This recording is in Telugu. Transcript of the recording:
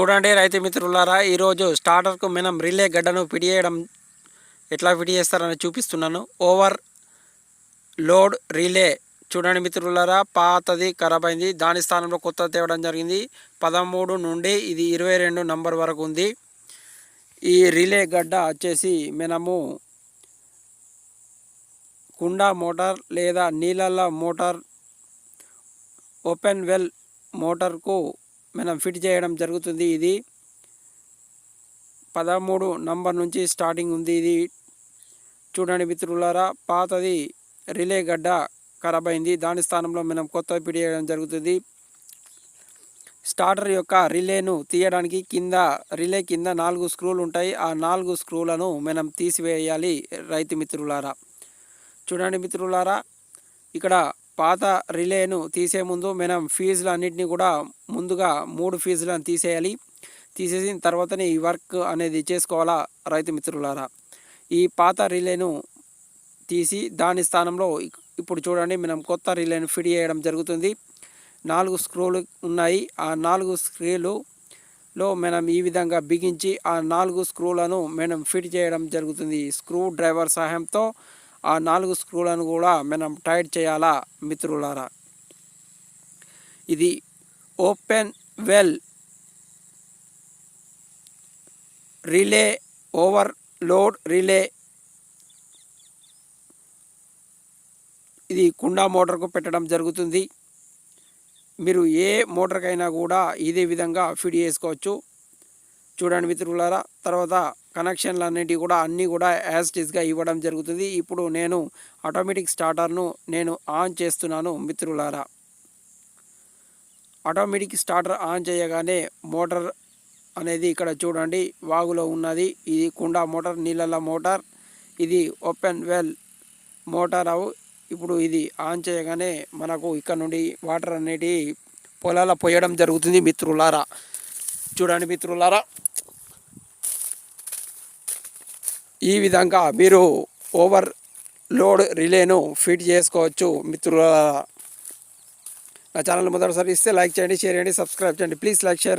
చూడండి రైతు మిత్రులారా ఈరోజు స్టార్టర్కు మనం రిలే గడ్డను పిడియడం ఎట్లా ఫిట్ చేస్తారని చూపిస్తున్నాను. Overload relay. చూడండి మిత్రులారా పాతది ఖరాబ్ అయింది. దాని స్థానంలో కొత్త తేవడం జరిగింది. పదమూడు నుండి ఇది ఇరవై రెండు నంబర్ వరకు ఉంది. ఈ రిలే గడ్డ వచ్చేసి మనము కుండా మోటార్ లేదా నీళ్ళ మోటార్ ఓపెన్ వెల్ మోటార్కు మనం ఫిట్ చేయడం జరుగుతుంది. ఇది పదమూడు నంబర్ నుంచి స్టార్టింగ్ ఉంది. ఇది చూడండి మిత్రులారా పాతది రిలే గడ్డ ఖరాబ్ అయింది. దాని స్థానంలో మనం కొత్త ఫిట్ చేయడం జరుగుతుంది. స్టార్టర్ యొక్క రిలేను తీయడానికి కింద రిలే కింద నాలుగు స్క్రూలు ఉంటాయి. ఆ నాలుగు స్క్రూలను మనం తీసివేయాలి రైతు మిత్రులారా. చూడండి మిత్రులారా ఇక్కడ పాత రిలేను తీసే ముందు మనం ఫీజులు అన్నింటినీ కూడా ముందుగా మూడు ఫీజులను తీసేయాలి. తీసేసిన తర్వాతనే ఈ వర్క్ అనేది చేసుకోవాలా రైతు మిత్రులారా? ఈ పాత రిలేను తీసి దాని స్థానంలో ఇప్పుడు చూడండి మనం కొత్త రిలేను ఫిట్ చేయడం జరుగుతుంది. నాలుగు స్క్రూలు ఉన్నాయి. ఆ నాలుగు స్క్రూలు లో మనం ఈ విధంగా బిగించి ఆ నాలుగు స్క్రూలను మనం ఫిట్ చేయడం జరుగుతుంది. స్క్రూ డ్రైవర్ సహాయంతో ఆ నాలుగు స్క్రూలను కూడా మనం టైట్ చేయాలా మిత్రులారా? ఇది open well relay overload relay. ఇది కుండా మోటార్కు పెట్టడం జరుగుతుంది. మీరు ఏ మోటార్కైనా కూడా ఇదే విధంగా ఫిట్ చేసుకోవచ్చు. చూడండి మిత్రులారా తర్వాత కనెక్షన్లు అన్నిటి కూడా అన్నీ కూడా యాజ్ టీజ్గా ఇవ్వడం జరుగుతుంది. ఇప్పుడు నేను ఆటోమేటిక్ స్టార్టర్ను నేను ఆన్ చేస్తున్నాను మిత్రులారా. ఆటోమేటిక్ స్టార్టర్ ఆన్ చేయగానే మోటార్ అనేది ఇక్కడ చూడండి వాగులో ఉన్నది. ఇది కుండా మోటార్ నీళ్ళల మోటార్ ఇది ఓపెన్ వెల్ మోటార్ అవు. ఇప్పుడు ఇది ఆన్ చేయగానే మనకు ఇక్కడ నుండి వాటర్ అనేది పొలాల పోయడం జరుగుతుంది మిత్రులారా. చూడండి మిత్రులారా. ఈ విధంగా మీరు ఓవర్ లోడ్ రిలేను ఫిట్ చేసుకోవచ్చు. మిత్రుల నా ఛానల్ మొదటిసారి ఇస్తే లైక్ చేయండి షేర్ చేయండి సబ్స్క్రైబ్ చేయండి. Please like share